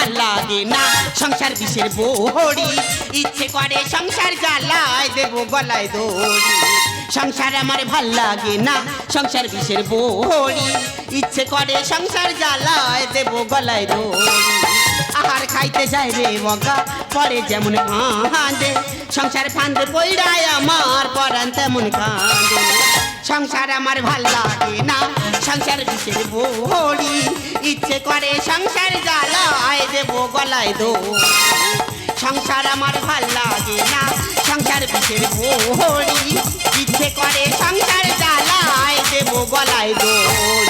ভালো লাগে না। সংসার বিষের বড়ি ইচ্ছে করে সংসার জ্বালায় দেব গলায় দড়ি। সংসার আমার ভালো লাগে না, সংসার বিষের বড়ি ইচ্ছে করে সংসার জ্বালায় দেব গলায় দড়ি। আহার খাইতে যায় রে বকা পরে যেমন কাঁদে। সংসার ফান্দে পইড়ায় আমার পরান তেমন কাঁদে। সংসার আমার ভালো লাগে না। সংসার বিষের বড়ি ইচ্ছে করে সংসার জ্বালায় দেব, গলায় দড়ি। সংসার আমার ভালো লাগে না, সংসার বিষের বড়ি ইচ্ছে করে সংসার জ্বালায় দেব, গলায় দড়ি।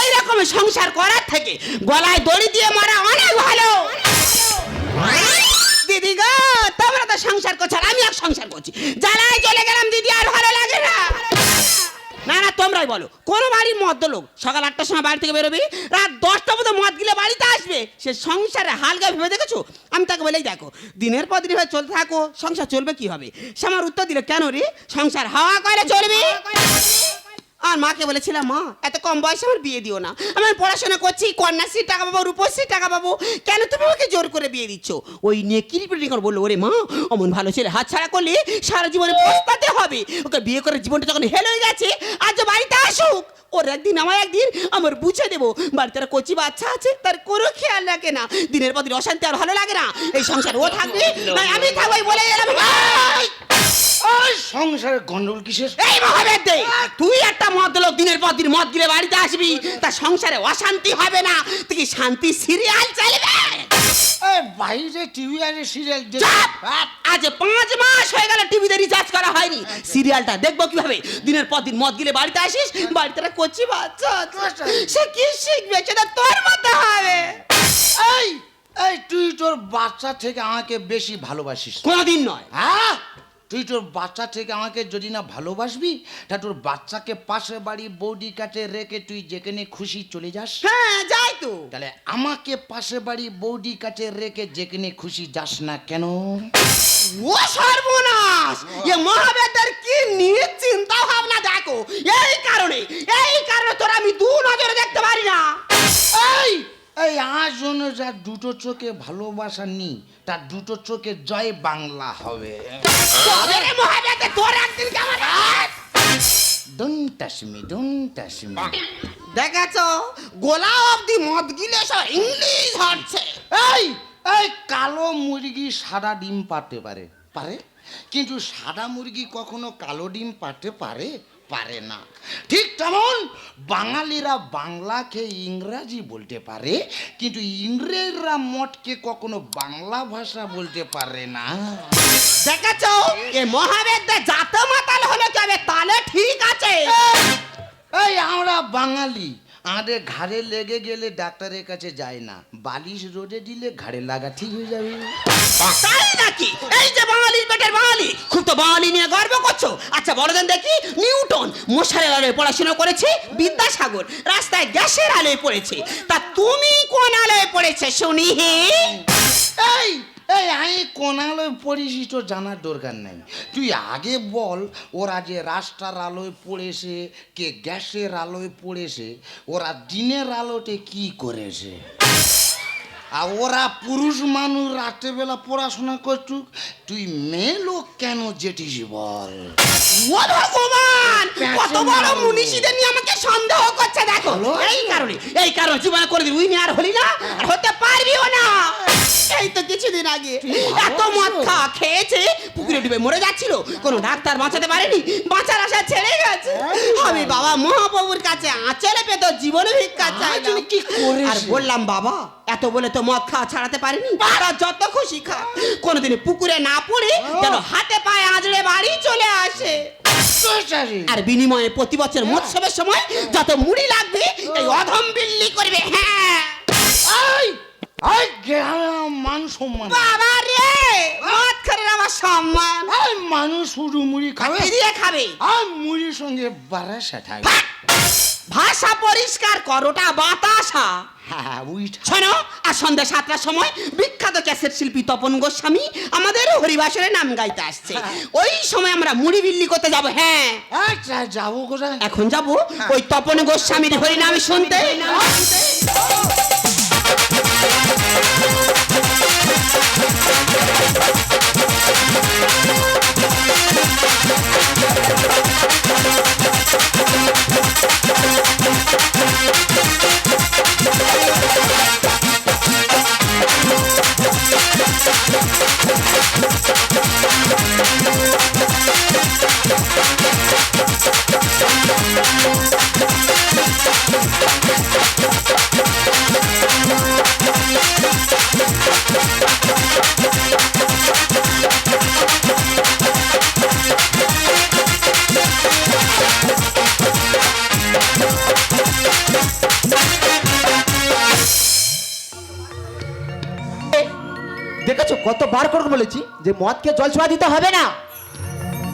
এইরকম সংসার করার থেকে গলায় দড়ি দিয়ে মারা অনেক ভালো। দিদি গো, তোমরা তো সংসার করছ আমি এক সংসার করছি। জ্বালায় চলে গেলাম দিদি আর তোমরাই বলো, কোন বাড়ির মদ্য লোক সকাল আটটার সময় বাড়ি থেকে বেরোবি? রাত দশটা মতো মদ গিলে বাড়িতে আসবে? সে সংসারে হালকা ভেবে দেখেছ? আমি তাকে বলেই দেখো, দিনের পর দিন চলতে থাকো, সংসার চলবে কি হবে সে আমার উত্তর দিল, কেন রে? সংসার হাওয়া করে চলবে? আর মাকে বলেছিলাম মা এত কম বয়সে আমার বিয়ে দিও না। আমি পড়াশোনা করছি কন্যাশ্রী টাকা পাবো রূপশ্রী টাকা পাবো। কেন তুমি আমাকে জোর করে বিয়ে দিচ্ছ? ওই নিয়ে কিরিপিটি করে বলল ওরে মা অমন ভালো ছেলে হাত ছাড়া করলে সারা জীবনে পস্তাতে হবে। ওকে বিয়ে করে জীবনটা যখন হেল হয়ে গেছে আজ বাড়িতে আসুক। ওর একদিন আমার একদিন আমার বুঝে দেবো। বাড়িতে একটা কচি বাচ্চা আছে তার কোনো খেয়াল রাখে না। দিনের পর দিন অশান্তি আর ভালো লাগে না। এই সংসার ও থাকবে আমি থাকব বলে এলাম! ওই সংসারে গন্ডগোল কিসের? এই মহাবেদ দে তুই একটা মদ লোক দিনের পর দিন মদ গিলে বাড়িতে আসবি তা সংসারে অশান্তি হবে না তুই কি শান্তি সিরিয়াল চলবে? বাইরে টিভি আর সিরিয়াল চাপ! আজ পাঁচ মাস হয়ে গেল টিভিতে রিচার্জ করা হয়নি। সিরিয়ালটা দেখব কীভাবে? দিনের পর দিন মদ গিলে বাড়িতে আসিস বাড়িতে কচি বাচ্চা সে কি শিখবে? সেটা তোর মতো হবে। এই এই তুই তোর বাচ্চা থেকে আমাকে বেশি ভালোবাসিস। কোনোদিন নয়। হ্যাঁ? তুই তোর বাচ্চা থেকে আমাকে যদি না ভালোবাসবি তা তোর বাচ্চাকে পাশে বাড়ি বৌদি কাছে রেখে তুই যেখানে খুশি চলে যাস। হ্যাঁ যাই তো। তাহলে আমাকে পাশে বাড়ি বৌদি কাছে রেখে যেখানে খুশি যাস না কেন? ও সর্বনাশ! এ মহাবেদের কি নিয়ে চিন্তা ভাবনা দেখো। এই কারণে এই কারণে তোর আমি দু নজরে দেখতে পারি না। এই এই আজ জন্য যা দুটো চোখে ভালোবাসা নি তার দুটো চোখে জয় বাংলা হবে। দেখাছ গোলা অব্দি মদ গিলে সব ইংলিশ হচ্ছে এই এই কালো মুরগি সাদা ডিম পারতে পারে। পারে? কিন্তু সাদা মুরগি কখনো কালো ডিম পারতে পারে? পারে না। ঠিক তেমন বাঙালিরা বাংলাকে ইংরাজি বলতে পারে কিন্তু ইংরেজরা মঠকে কখনো বাংলা ভাষা বলতে পারে না। দেখাছ? এ জাত মাতাল হলে তবে তালে ঠিক আছে। এই আমরা বাঙালি। আমাদের ঘাড়ে লেগে গেলে ডাক্তারের কাছে যায় না। বালিশ রোদে দিলে ঘাড়ে লাগা ঠিক হয়ে যাবে। তাই নাকি? এই যে বাঙালির পেটের বাঙালি খুব তো বাঙালি নিয়ে গর্ব করছ। আচ্ছা বড় দেন দেখি নিউটন মশারের আলোয় পড়াশোনা করেছে বিদ্যাসাগর রাস্তায় গ্যাসের আলোয় পড়েছে। তা তুমি কোন আলোয় পড়েছে শুনি হে এই এই আমি কোনালয় পড়েছি তো জানার দরকার নাই। তুই আগে বল ওরা যে রাস্তার আলোয় পড়েছে কে গ্যাসের আলোয় পড়েছে ওরা দিনের আলোতে কি করেছে? আর ওরা পুরুষ মানুষ রাত্রেবেলা পড়াশোনা করছুক তুই মেয়ে লোক কেন যেটিস বল? ও ভগবান! কত বড় মুনিষীদের নিয়ে আমাকে সন্দেহ করছে দেখো। এই কারণে এই কারণে জীবনে করে দিবি আর হলি না আর হতে পারবিও না। এই তো কিছুদিন আগে এত মদ খা খেয়েছে পুকুরে ডুবে মরে যাচ্ছিল কোনো ডাক্তার বাঁচাতে পারেনি বাঁচার আশা ছেড়ে গেছে। আমি বাবা মহাপ্রভুর কাছে আঁচলে পেত জীবন ভিক্ষা চাই তুমি কি করেছ? আর বললাম বাবা এত বলে তো মদ খাওয়া ছাড়াতে পারিনি তারা যত খুশি খা। কোনোদিন পুকুরে না পড়ে যেন হাতে পায়ে আঁচড়ে বাড়ি চলে আসে। আর বিনিময়ে প্রতি বছর মৎসবের সময় যত মুড়ি লাগবে এই অধম বিল্লি করবে হ্যাঁ। মান সম্মান। বাবা রে মদ খারে আমার সম্মান। এই মানুষ শুধু মুড়ি খাবে। কি দিয়ে খাবে। আর মুড়ির সঙ্গে বারাসা থাকবে ভাষা পরিষ্কার করোটা বাতাসা। হ্যাঁ উইটা শোনো আর সন্ধ্যা সাতটার সময় বিখ্যাত ক্যাসেট শিল্পী তপন গোস্বামী আমাদের হরিবাসরে নাম গাইতে আসছে। ওই সময় আমরা মুড়ি বিল্লি করতে যাব হ্যাঁ। আচ্ছা যাব কোথায়? এখন যাব ওই তপন গোস্বামীর হরিনাম শুনতে। Thank you. যে মদকে জল ছোঁয়া দিতে হবে না।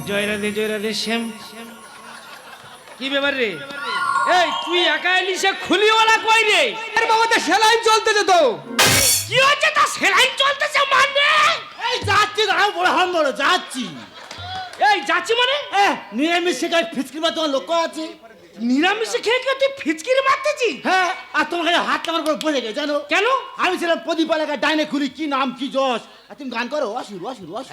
জয় রাধে জয় রাধে শ্যাম। কি ব্যাপার রে? এই তুই একা এলি সে খুলিওয়ালা কই রে? আরে বাবা তো সেলাইন চলতেছে তো। কি হচ্ছে তা সেলাই চলতেছে মানে? এই যাচ্ছি দাঁড়াও বড় হাম বড় যাচ্ছি। এই যাচ্ছি মানে? এ নিরামিষ শেখার ফিচকির বা তোমার লক্ষ্য আছে। নিরামিষে খেয়ে খেয়ে তুই ফিচকিরি মারতেছি হ্যাঁ আর তোমার কাছে হাত আমার উপর বসে গেছে জানো? কেন? আমি ছিলাম প্রদীপ এলাকার ডাইনে খুলি কি নাম কি যশ। তুমি গান করো অসুর অসুর অসুর।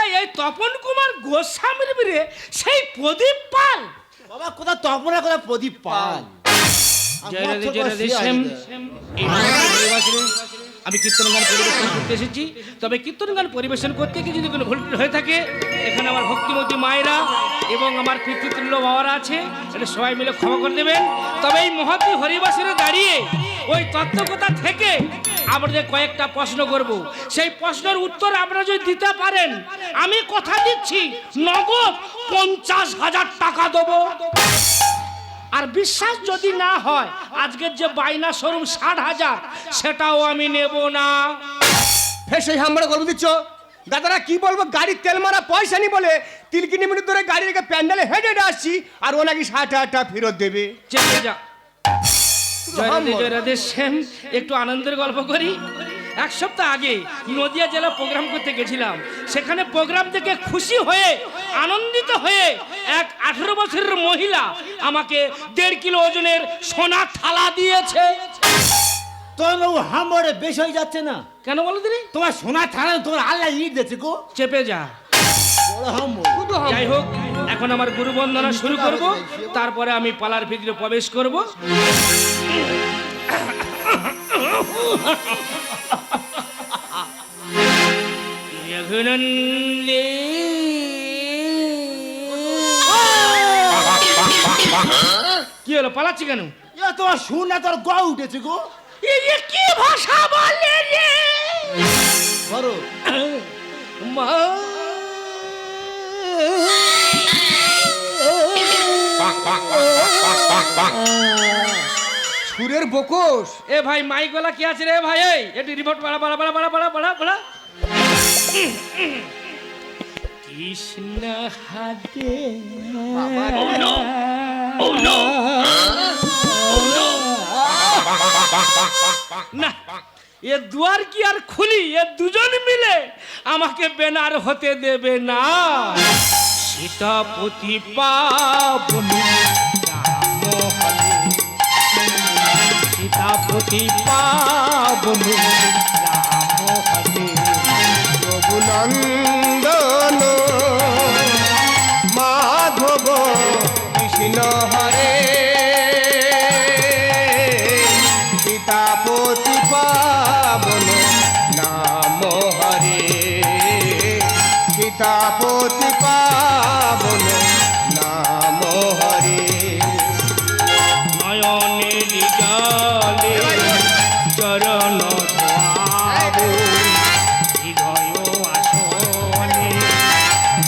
এই এই তপন কুমার গোস্বামীর বীরে সেই প্রদীপ পাল। বাবা কোথা তপনা কোথা প্রদীপ পাল? আমি কীর্তন গান পরিবেশন করতে এসেছি। তবে কীর্তন গান পরিবেশন করতে গিয়ে যদি কোনো ভুল হয়ে থাকে এখানে আমার ভক্তিমতী মায়েরা এবং আমার পিতৃতুল্য বাবারা আছে এটা সবাই মিলে ক্ষমা করে দেবেন। তবে এই মহতী হরিবাসীরা দাঁড়িয়ে ওই তত্ত্বকথা থেকে আমাদের কয়েকটা প্রশ্ন করব সেই প্রশ্নের উত্তর আপনারা যদি দিতে পারেন আমি কথা দিচ্ছি নগদ পঞ্চাশ হাজার টাকা দেবো। আর বিশ্বাস যদি না হয় আজকের যে বাইনা শোরুম ষাট হাজার সেটাও আমি নেব না। ফের সেই হামড়া গর্ব দিচ্ছ? দাদারা কি বলব গাড়ির তেল মারা পয়সা নি বলে তিন কিলোমিটার ধরে গাড়ি রেখে প্যান্ডেলে হেঁটে হেঁটে আসছি আর ও নাকি ষাট হাজার টাকা ফেরত দেবে। চেপে যা। শ্যাম একটু আনন্দের গল্প করি? এক সপ্তাহ আগে নদিয়া জেলা প্রোগ্রাম করতে গেছিলাম। সেখানে প্রোগ্রাম থেকে খুশি হয়ে আনন্দিত হয়ে এক আঠেরো বছরের মহিলা আমাকে দেড় কিলো ওজনের সোনার থালা দিয়েছে। তোমার বেশ হয়ে যাচ্ছে না। কেন বলো দিদি? তোমার সোনা থানা তোমার আল্লাহ ইট দিয়েছে গো। চেপে যা। যাই হোক এখন আমার গুরু বন্দনা শুরু করব। তারপরে আমি পালার ভিতরে প্রবেশ করব। রঘুনন্দে। কি হলো পালাচ্ছি কেন? এ তোমার শুনে তোর গ উঠেছে গো। এ কি ভাষা বলে রে? বড় মা সুরের বকোস। এ ভাই মাইক গলা কি আছে রে ভাই? এই, একটু রিমোট বাড়া বাড়া বাড়া বাড়া বাড়া বাড়া বাড়া। কৃষ্ণ হাতে না, এ দুয়ার কি আর খুলি? এ দুজন মিলে আমাকে বেনার হতে দেবে না। সীতাপতি পাবনি সীতাপতি মাধব কৃষ্ণ হরে সীতাপতি পাবন নাম হরে। নয়নের জলে চরণ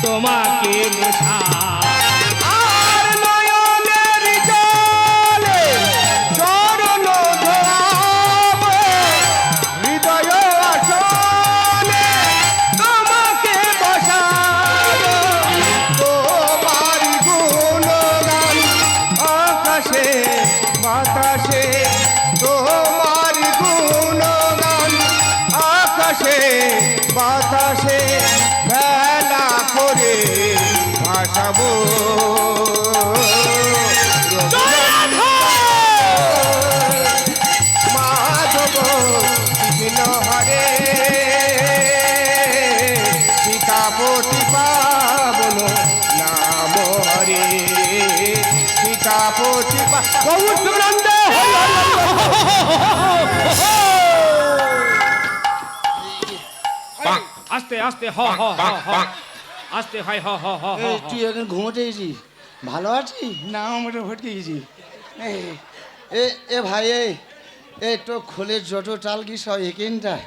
তোমাকে বসা সীতাপতি গৌরানন্দ আস্তে আস্তে হ হ হ হ। আস্তে হাই হ হ হ হ এই, হ। তুই এখন ঘুমোতে গেছিস? ভালো আছিস? না আমরা ভটকে গেছি। এ এ ভাই এই এই তো খোলের যত টাল কি সব একেনটায়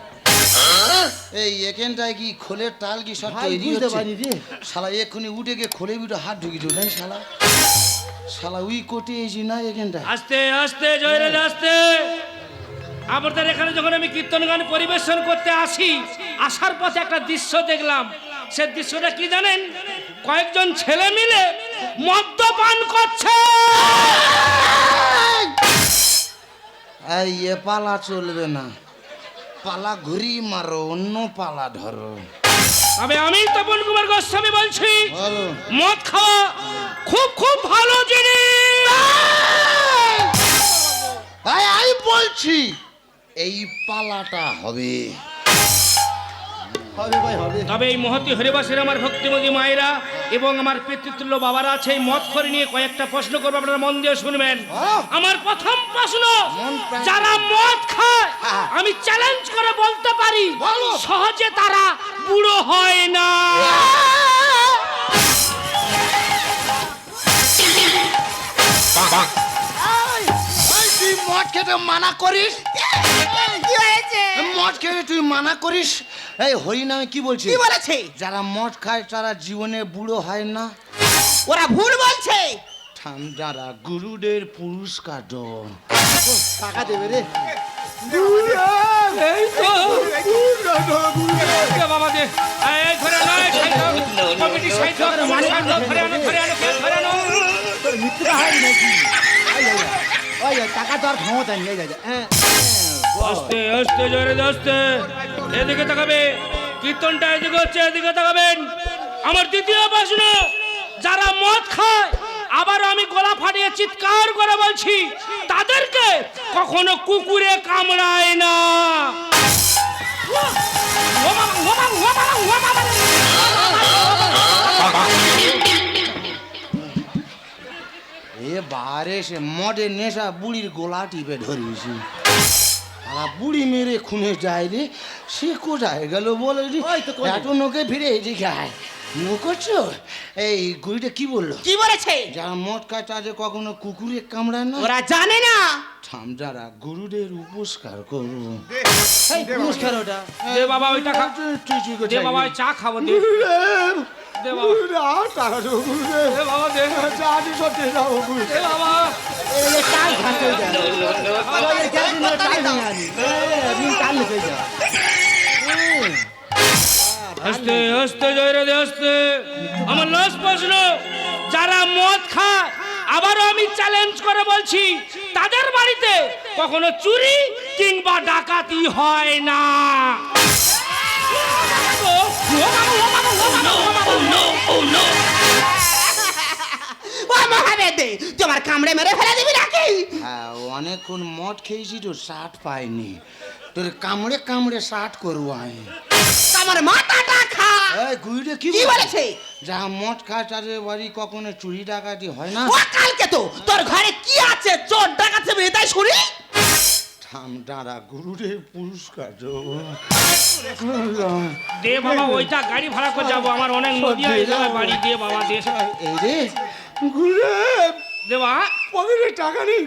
এই একেনটায় কি খোলের টাল কি সব তৈরি হচ্ছে? শালা এক্ষুনি উঠে গিয়ে খোলে বিটে হাত ঢুকি দিল তাই শালা। শালা উই কোটে এসি না এখানটায়। আস্তে আস্তে জয় রে আস্তে। আপনাদের এখানে যখন আমি কীর্তন গান পরিবেশন করতে আসি আসার পথে একটা দৃশ্য দেখলাম। সে দৃশ্যটা কি জানেন? কয়েকজন ছেলে মিলে মদ্যপান করছে। এই এ পালা চলবে না। পালা ঘুরি মারো অন্য পালা ধরো। তবে আমি তপন কুমার গোস্বামী বলছি মদ খাওয়া খুব খুব ভালো জিনিস। আই আই বলছি এই পালাটা হবে। হবে তবে এই মহতি হরিবাসের আমার ভক্তিমতী মায়েরা এবং আমার পিতৃতুল্য বাবারা আছে এই মদ করে নিয়ে কয়েকটা প্রশ্ন করব আপনারা মন দিয়ে শুনবেন। আমার প্রথম প্রশ্ন যারা মদ খায় হ্যাঁ। আমি চ্যালেঞ্জ করে বলতে পারি বলো। সহজে তারা বুড়ো হয় না। তুই মদ খেতে মানা করিস? মদ খেতে তুই মানা করিস? এই হরি নামে কি বলছিস কি বলেছে? যারা মদ খায় তারা জীবনে বুড়ো হয় না। ওরা ভুল বলছে। ঠাম যারা গুরুদের পুরস্কার। টাকা দেবে রে। বাবা দে। এই, এই ধরে আনো এই সাইড দাও। কমিটি সাইড দাও, কমিটি ধরে আনো ধরে আনো ধরে আনো তোর মৃত্যুটা হয় নাকি? এই, এই, এই। ওই ওই, টাকা তো আর ক্ষমতা নেই এই, এই, এই। আস্তে আস্তে জোরে আস্তে এদিকে তাকাবে। কীর্তনটা এদিকে হচ্ছে এদিকে তাকাবেন। আমার দ্বিতীয় প্রশ্ন যারা মদ খায় আবার আমি গলা ফাটিয়ে চিৎকার করে বলছি তাদেরকে কখনো কুকুরে কামড়ায় না। ও বাবা, ও বাবা, ও বাবা, ও বাবা। এ বারে সে মদের নেশা বুড়ির গোলা টিপে ধরিয়েছি আর বুড়ি মেরে খুনে যায় রে সে কোথায় গেল বলে রে? নোকে ফিরে এদিকে আয় করছ এই গুড়িটা কি বলল কি বলেছে যারা খায় তাদের কখনো কুকুরে কামড়ায় না ওরা জানে না থাম যারা গুরুদের উপস্কার করো এই পুরস্কার ওটা দে বাবা ওইটা খা তুই তুই দে বাবা ওই চা খাব দে দে বাবা দে বাবা দে দে বাবা এই যে টাল ঘাটে ওইটা ওই যে গ্যাস দিনের টাল ভেঙে আনি এই, নীল টাল লিখে যা আস্তে আস্তে জয় রে আস্তে আমার লাস্ট প্রশ্ন যারা মদ খায় আবারও আমি চ্যালেঞ্জ করে বলছি তাদের বাড়িতে কখনো চুরি কিংবা ডাকাতি হয় না ও মহাবেদে তোমার কামড়ে মেরে ফেলে দিবি নাকি? হ্যাঁ অনেকক্ষণ মদ খেয়েছি তো শার্ট পাইনি। তোর কামড়ে কামড়ে শার্ট করব আমি। আমার মাথাটা খা এই গুইড়ে কি বলেছে? যা মদ খায় তাদের বাড়ি কখনো চুরি ডাকাতি হয় না? ও কালকে তো তোর ঘরে কি আছে? চোর ডাকাচ্ছে তাই শুনি। থাম দাঁড়া গুরুদেব পুরস্কার দে বাবা ওইটা গাড়ি ভাড়া করে যাব আমার অনেক নদী আছে বাড়ি দিয়ে বাবা দে। এই রে গুরুদেব দেবা পকেটে টাকা নেই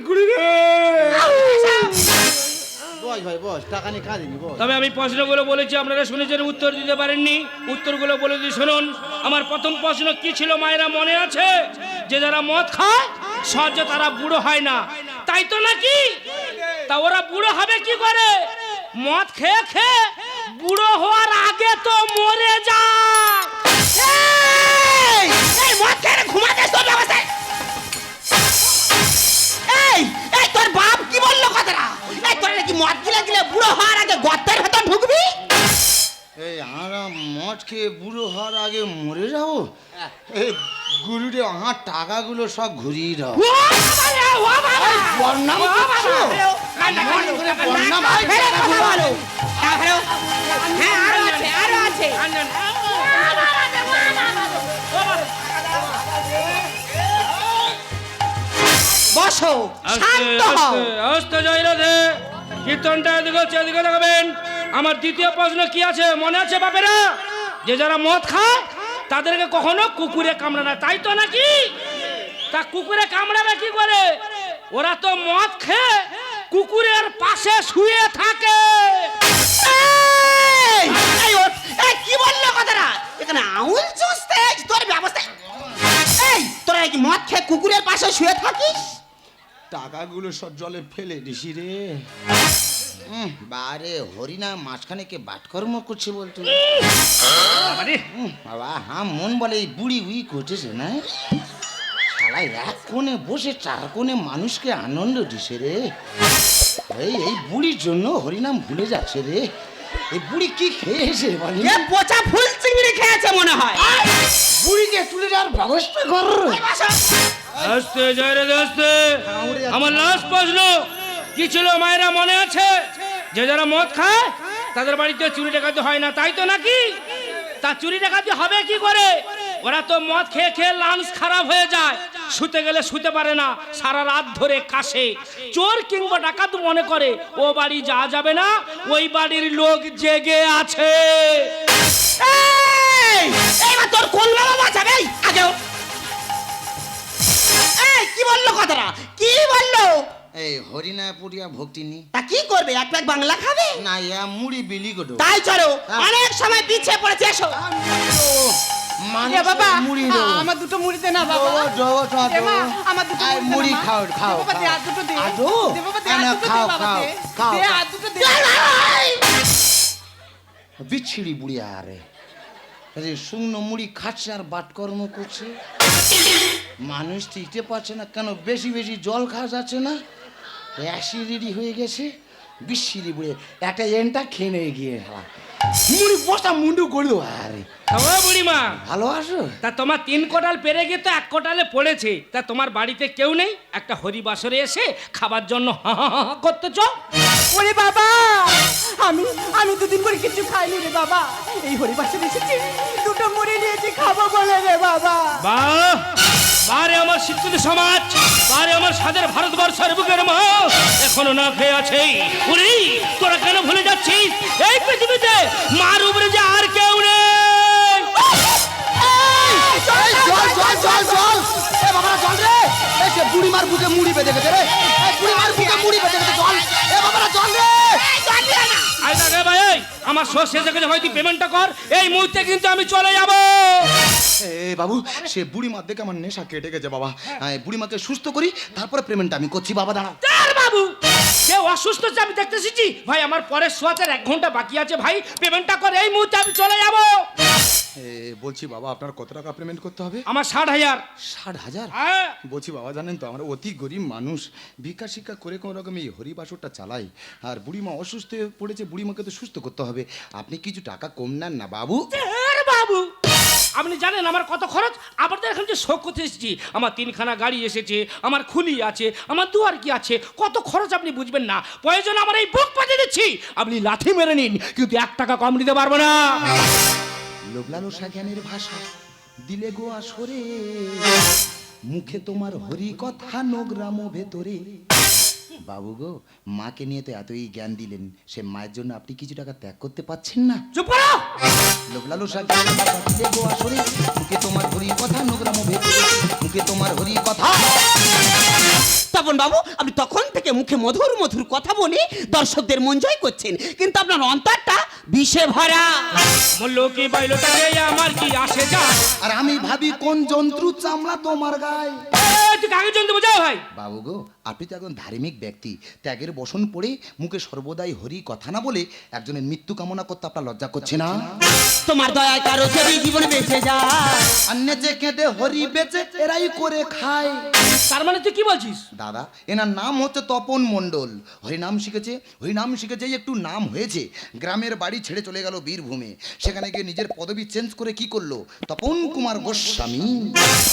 বস ভাই বস টাকা নিয়ে কাঁদিনি বস। তবে আমি প্রশ্নগুলো বলেছি আপনারা শুনেছেন উত্তর দিতে পারেননি। উত্তরগুলো বলে দিয়ে শুনুন। আমার প্রথম প্রশ্ন কি ছিল মায়েরা মনে আছে? যে যারা মদ খায় সহজে তারা বুড়ো হয় না। তাই তো নাকি? তা ওরা বুড়ো হবে কি করে? মদ খেয়ে খেয়ে বুড়ো হওয়ার আগে তো মরে এই মদ খেয়ে ঘুমাতে তোর ব্যবস্থা এই এই তোর বাপ কি বলল কথাটা? এই তোর নাকি মদ গিলে গিলে বুড়ো হওয়ার আগে গর্তের ভেতর ঢুকবি? এই আমরা মদ খেয়ে বুড়ো হওয়ার আগে মরে যাব? এই গুরুদেব আমার টাকাগুলো সব ঘুরিয়ে দাও ও বাবা রে, ও বাবা! বন্যাম। হ্যাঁ। বসো শান্ত হও আস্তে কীর্তনটা এদিকে হচ্ছে এদিকে লাগাবেন আমার দ্বিতীয় প্রশ্ন কি আছে মনে আছে বাপেরা যে যারা মদ খায় তাদেরকে কখনো কুকুরে কামড়ে না। তাই তো নাকি? তা কুকুরে কামড়াবে কি করে? ওরা তো মদ খেয়ে কুকুরের পাশে শুয়ে থাকে। এই, এই, ও- এই, কি বলল কথাটা? এখানে আউল চুষতে তোর ব্যবস্থা। এই তোরা কি মদ খেয়ে কুকুরের পাশে শুয়ে থাকিস? টাকাগুলো সব জলে ফেলে দিছি রে। বারে হরিনা মাঝখানে কে বাটকর্ম করছে বলতো। বাবা হ্যাঁ মন বলে এই বুড়ি উই করতেছে না? শালা এক কোণে বসে চার কোণে মানুষকে আনন্দ দিছে রে। এই এই বুড়ির জন্য হরিনাম ভুলে যাচ্ছে রে। এই বুড়ি কি খেয়েছে বলি এ পচা ফুল চিংড়ি খেয়েছে মনে হয়। বুড়িকে তুলে যাওয়ার ব্যবস্থা কর। আস্তে জয় রে আস্তে আমার লাস্ট প্রশ্ন কি ছিল মায়েরা মনে আছে? যে যারা মদ খায় তাদের বাড়িতে চুরি ডাকাতি হয় না তাই তো নাকি? তা চুরি ডাকাতি হবে কি করে? ওরা তো মদ খেয়ে খেয়ে লাঞ্চ খারাপ হয়ে যায়। শুতে গেলে শুতে পারে না সারা রাত ধরে কাশে। চোর কিংবা ডাকাত মনে করে ও বাড়ি যাওয়া যাবে না ওই বাড়ির লোক জেগে আছে। এইবার তোর কোন বাবা বাঁচাবে এই, আগে ওঠ। এই কি বলল কথাটা? কি বলল? এই হরিনা পুরিয়া ভক্তি নি তা কি করবে এক প্যাক বাংলা খাবে না ইয়া মুড়ি বিলি করো তাই চলো হ্যাঁ। অনেক সময় পিছিয়ে পড়েছে এসো মানুষের বাবা মুড়ি দেবো। আমার দুটো মুড়ি দে না বাবা দে মা, দেবো। আমার দুটো মুড়ি। খাও খাও বাবা, দে, আর দুটো দে। আদু? দে বাবা, দে, আর দুটো খাও, খাও, খাও, দে। আর দুটো দে। বিচ্ছিরি বুড়ি আরে আরে শুকনো মুড়ি খাচ্ছে আর বাটকর্ম করছে মানুষ টিকতে পারছে না কেন বেশি বেশি জল খাওয়া যাচ্ছে না অ্যাসিডিটি হয়ে গেছে বিচ্ছিরি বুড়ি। একটা এনটা খেয়ে নিয়ে গিয়ে। মুড়ি বসা মুন্ডু করে দেবো আরে। ও বুড়িমা। ভালো আছো? তা তোমার তিন কোটাল পেরে গিয়ে তো এক কোটালে পড়েছে। তা তোমার বাড়িতে কেউ নেই? একটা হরিবাসরে এসে খাবার জন্য হা হা হা হা করতেছ? ওরে বাবা! আমি আমি দুদিন পরে কিছু খাইনি রে বাবা। এই হরিবাসে এসেছি দুটো মুড়ি নিয়েছি খাব বলে রে বাবা। বাহ! বারে আমার শিক্ষিত সমাজ বারে আমার স্বাদের ভারতবর্ষের এখনও খেয়ে আছে। উরি, তোরা কেন ভুলে যাচ্ছিস? এই পৃথিবীতে মার উপরে যে আর কেউ নেই। জল জল জল জল এ বাবা জল রে। এই সে বুড়ি মার বুকে মুড়ি বেঁধে গেছে রে। এই বুড়ি মার বুকে মুড়ি বেঁধে গেছে জল। এ বাবা জল রে। ভাই এই, আমার শোষ হয়ে হয় তুই পেমেন্টটা কর এই মুহূর্তে কিন্তু আমি চলে যাব। এ বাবু সে বুড়ি মার দেখে আমার নেশা কেটে গেছে বাবা। এই বুড়ি মাকে সুস্থ করি তারপরে পেমেন্টটা আমি করছি বাবা দাঁড়া। চার বাবু। কেউ অসুস্থ হচ্ছে আমি দেখতে এসেছি ভাই আমার পরের শোয়াতে এক ঘণ্টা বাকি আছে ভাই পেমেন্টটা করে এই মুহূর্তে আমি চলে যাব। বলছি বাবা আপনার কত টাকা পেমেন্ট করতে হবে? আমার ষাট হাজার। ষাট হাজার? হ্যাঁ বলছি বাবা জানেন তো আমরা অতি গরিব মানুষ। ভিক্ষা শিক্ষা করে কোনো রকম এই হরিবাসরটা চালাই। আর বুড়িমা অসুস্থ হয়ে পড়েছে বুড়িমাকে তো সুস্থ করতে হবে। আপনি কিছু টাকা কম নেন না বাবু। আরে বাবু! আপনি জানেন আমার কত খরচ? আপনাদের এখানে যে শোক করতে এসেছি আমার তিনখানা গাড়ি এসেছে আমার খুলি আছে আমার দুয়ার কি আছে? কত খরচ আপনি বুঝবেন না। প্রয়োজন আমার এই বুক পাঠিয়ে দিচ্ছি। আপনি লাথি মেরে নিন কিন্তু এক টাকা কম দিতে পারব না। লোবলালো সাজ্ঞানের ভাষা। দিলে গো আসরে। মুখে তোমার হরি কথা নোগ্রাম ভেতরে। বাবু গো মাকে নিয়ে তো এতই জ্ঞান দিলেন। সে মায়ের জন্য আপনি কিছু টাকা ত্যাগ করতে পাচ্ছেন না। চুপ করো! লোবলালো সাজ্ঞানের ভাষা দিলে গো আসরে। মুখে তোমার হরি কথা নোগ্রাম ভেতরে। মুখে তোমার হরি কথা তপন বাবু আপনি তখন থেকে মুখে মধুর মধুর কথা বলে দর্শকদের মন জয় করছেন। কিন্তু আপনার অন্তরটা বিষে ভরা। বলল কি বাইলোটাকে আমার কি আসে যায় আর আমি ভাবি কোন জন্তু চামড়া তোমার গায়ে? কাকে জন্তু বোঝাও ভাই। বাবু গো আপনি তো একজন ধার্মিক ব্যক্তি। ত্যাগের বসন পড়ে মুখে সর্বদাই হরি কথা না বলে একজনের মৃত্যু কামনা করতে আপনার লজ্জা করছে না? তোমার দয়ায় কারও যদি জীবনে বেঁচে যায়। অন্য যে কেঁদে হরি বেচে এরাই করে খায়। তার মানে তুই কি বলছিস? দাদা এনার নাম হচ্ছে তপন মণ্ডল। হরিনাম শিখেছে হরিনাম শিখেছে একটু নাম হয়েছে। গ্রামের বাড়ি ছেড়ে চলে গেল বীরভূমে। সেখানে গিয়ে নিজের পদবি চেঞ্জ করে কি করল? তপন কুমার গোস্বামী।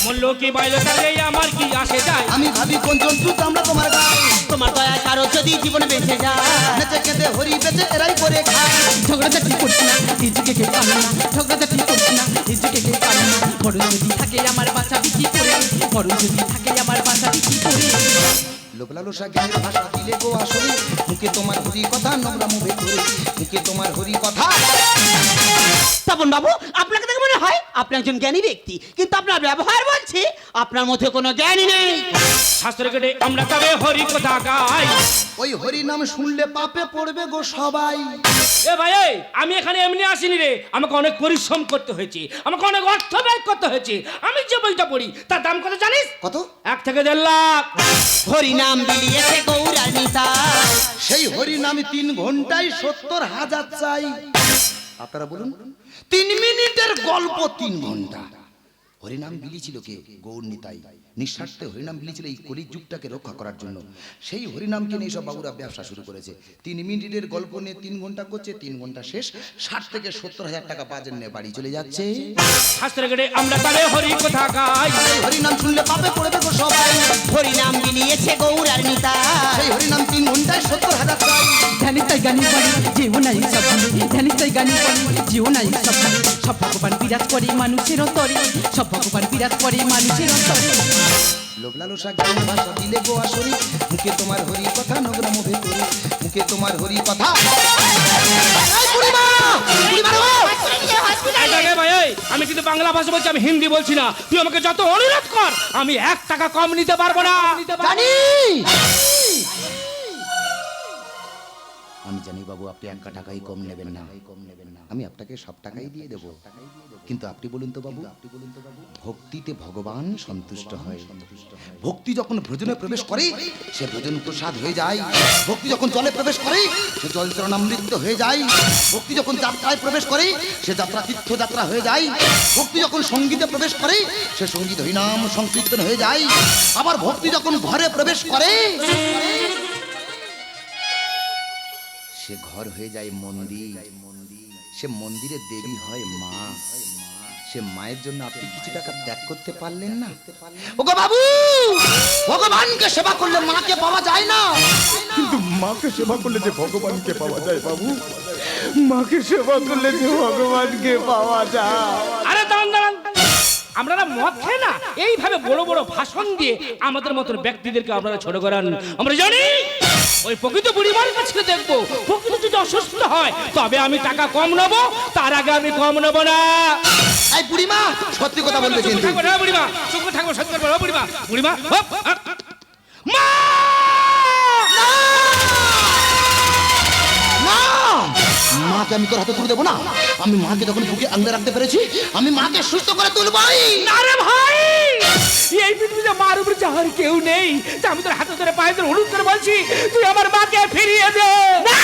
বলল কি বাইলোটাকে আমার কি আসে যায়? আমি ভাবি কোন জন্তু চামড়া তোমার গায়ে তোমার দয়ায় কারও যদি জীবনে বেঁচে যায়। নেচে কেঁদে হরি বেচে এরাই করে খায়। ঝগড়াঝাটি করছি না নিজেকে কে পারি না? ঝগড়াঝাটি করছি না নিজেকে কে পারি না? বড় যদি থাকে আমার বাচ্চা বিক্রি করে বড় যদি থাকে আমার বাচ্চা বিক্রি করে। লোকলালো সাজ্ঞানের ভাষা দিলে গো আসরে মুখে তোমার হরি কথা নোংরা মুভে করে মুখে তোমার হরি কথা। তপন বাবু আপনাকে দেখে মনে হয় আপনি একজন জ্ঞানী ব্যক্তি। কিন্তু আপনার ব্যবহার বলছে আপনার মধ্যে কোনো জ্ঞানই নেই। শাস্ত্র কেটে আমরা তবে হরি কথা গাই। ওই হরি নাম শুনলে পাপে পড়বে গো সবাই। এ ভাই এই, আমি এখানে এমনি আসিনি রে। আমাকে অনেক পরিশ্রম করতে হয়েছে। আমাকে অনেক অর্থ ব্যয় করতে হয়েছে। আমি যে বইটা পড়ি তার দাম কত জানিস? কত? এক থেকে দেড় লাখ। হরি নাম বিলিয়েছে গৌরানিতা। সেই হরি নামে তিন ঘন্টায় সত্তর হাজার চাই। আপনারা বলুন তিন মিনিটের গল্প তিন ঘণ্টা। হরিনাম বিলি ছিল কে? গৌর নিতাই। নিঃস্বার্থে হরিনাম বিলি ছিল এই কলি যুগটাকে রক্ষা করার জন্য। সেই হরিনামকে নিয়ে সব বাবুরা ব্যবসা শুরু করেছে। তিন মিনিটের গল্প নিয়ে তিন ঘণ্টা করছে তিন ঘণ্টা শেষ ষাট থেকে সত্তর হাজার টাকা বাজেন নিয়ে বাড়ি চলে যাচ্ছে। আমরা হরি কথা গাই হরিনাম শুনলে পাপে পড়বে গো সবাই। হরি নাম বিলিয়েছে গৌরানিতা সেই হরিনাম তিন ঘন্টায় সত্তর হাজার চাই ধ্যানিতাই গানি বলে যেও নাই সব ভুলে ধ্যানিতাই গানি নাই সব সব ভগবান বিরাজ করে মানুষের অন্তরে। সব ভগবান বিরাজ করে মানুষের অন্তরে। লোভলালসা জ্ঞান ভাষা দিলে গো আসরি মুখে তোমার হরি কথা নগ্ন মুখে করি মুখে তোমার হরি কথা। আমি কিন্তু বাংলা ভাষা বলছি আমি হিন্দি বলছি না। তুই আমাকে যত অনুরোধ কর আমি এক টাকা কম নিতে পারব না। জানি! আমি জানি বাবু আপনি এক টাকাই কম নেবেন না কম নেবেন না। আমি আপনাকে সব টাকাই দিয়ে দেবো। কিন্তু আপনি বলুন তো বাবু, ভক্তিতে ভগবান সন্তুষ্ট হয়। ভক্তি যখন ভোজনে প্রবেশ করে, সে ভোজন প্রসাদ হয়ে যায়। ভক্তি যখন জলে প্রবেশ করে, সে জল চরণামৃত হয়ে যায়। ভক্তি যখন যাত্রায় প্রবেশ করে, সে যাত্রা তীর্থযাত্রা হয়ে যায়। ভক্তি যখন সঙ্গীতে প্রবেশ করে, সে সংগীত হরিনাম সংকীর্তন হয়ে যায়। আবার ভক্তি যখন ঘরে প্রবেশ করে, সে ঘর হয়ে যায় মন্দির। সে মন্দিরে দেবী হয় মা। সে মায়ের জন্য আপনি কিছু টাকা ত্যাগ করতে পারলেন না? ওগো বাবু! ভগবানকে সেবা করলে মাকে পাওয়া যায় না? কিন্তু মাকে সেবা করলে যে ভগবানকে পাওয়া যায় বাবু? মাকে সেবা করলে যে ভগবানকে পাওয়া যায়। আরে দাঁড়ান দাঁড়ান। আমরা না মদ খাই না এইভাবে বড় বড় ভাষণ দিয়ে আমাদের মতন ব্যক্তিদেরকে আপনারা ছোট করান। আমরা জানি ওই প্রকৃত বুড়িমার কাছে দেখব। হয় তবে আমি টাকা কম নেব তার আগে আমি কম নেব না। এই বুড়িমা সত্যি কথা বলবে কিন্তু। বুড়িমা থাকো সত্যি বুড়িমা বুড়িমা মা! মাকে আমি তোর হাতে তুলে দেবো না? আমি মাকে যখন বুকে আংলে রাখতে পেরেছি আমি মাকে সুস্থ করে তুলবই না রে ভাই! এই পৃথিবীতে মার উপরে যাহার কেউ নেই তা আমি তোর হাতে ধরে পায়ে ধরে অনুরোধ করে বলছি তুই আমার মাকে ফিরিয়ে দে। না!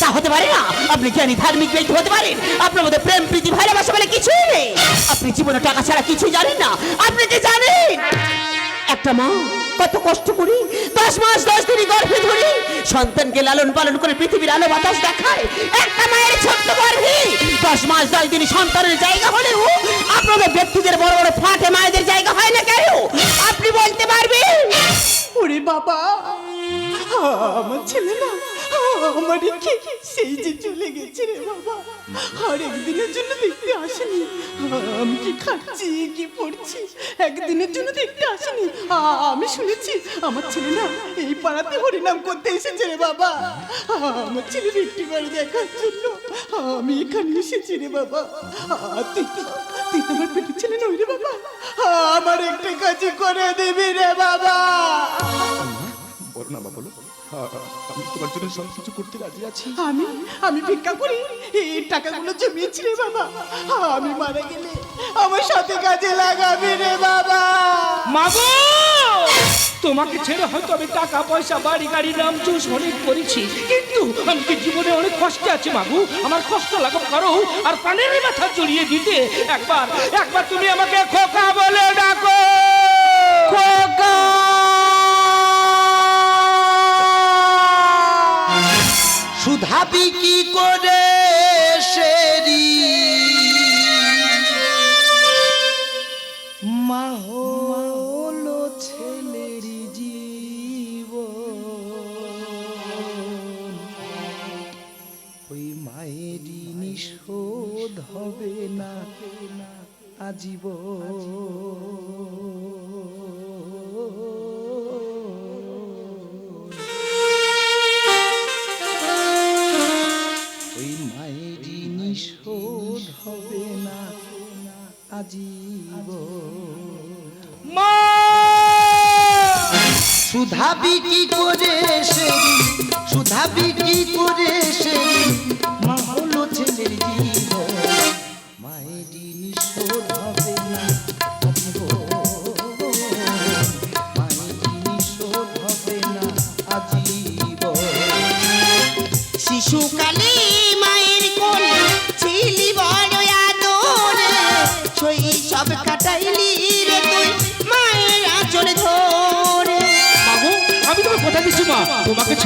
তা হতে পারে না। আপনি জ্ঞানী ধার্মিক ব্যক্তি হতে পারেন? আপনার মধ্যে প্রেম প্রীতি ভালোবাসা বলে কিছুই নেই। আপনি জীবনে টাকা ছাড়া কিছুই জানেন না। আপনি কি জানেন? একটা মা কত কষ্ট করি, দশ মাস, দশ দিনই গর্ভে ধরি, সন্তানকে লালন পালন করে পৃথিবীর আলো বাতাস দেখায়, একটা মায়ের ছোট্ট গর্ভে। দশ মাস, দশ দিনই সন্তানের জায়গা হলেও আপনাদের ব্যক্তিদের বড় বড় ফাটে মায়েদের জায়গা হয় না কেন? আপনি বলতে পারবেন? ওরে বাবা। আমার ছেলে না আমার রেখে সেই যে চলে গেছে রে বাবা। আর একদিনের জন্য দেখতে আসেনি। আমি কি খাচ্ছি, কি পড়ছি? একদিনের জন্য দেখতে আসেনি। আমি শুনেছি আমার ছেলে না এই পাড়াতে হরিনাম করতে এসেছে রে বাবা। আমার ছেলে একটি বাড়ি দেখার জন্য আমি এখানে এসেছি রে বাবা। তুই তো- তুই তো আমার পেটের ছেলে নই রে বাবা। আমার একটা কাছে করে দিবি রে বাবা। বলো না, বাবা আমি তোমার জন্য সব কিছু করতে রাজি আছি। আমি আমি ভিক্ষা করি। এই টাকাগুলো জমিয়েছি রে বাবা। আমি মারা গেলে আমার সাথে কাজে লাগাবি রে বাবা। মাগো! তোমাকে ছেড়ে হয়তো আমি টাকা পয়সা বাড়ি গাড়ি নাম চুষ অনেক করেছি। কিন্তু আমি কি জীবনে অনেক কষ্টে আছি মাগু? আমার কষ্ট লাঘব করো আর প্রাণের মাথা জড়িয়ে দিতে। একবার একবার তুমি আমাকে খোকা বলে ডাকো। খোকা! সুধা কি করে সেরি? মা হলো ছেলেরই জীব ওই মায়েরই নিষোধ হবে না আজীবন। ওই মায়ের নিষোধ হবে না আজীব মা! সুধা বিক্রি করে সে সুধাবি কি করে সে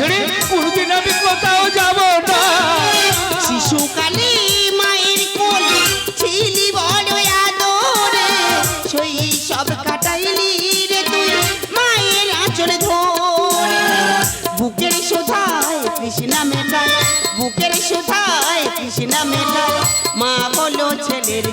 ছেড়ে কোনোদিন আমি কোথাও যাব না। শিশুকালে মায়ের কোলে ছিলি বড় আদরে শৈশব কাটাইলি রে তুই মায়ের আঁচল ধরে। বুকের শোধায় কৃষ্ণা মেটায় বুকের শোধায় কৃষ্ণা মেটায় মা বলো ছেলের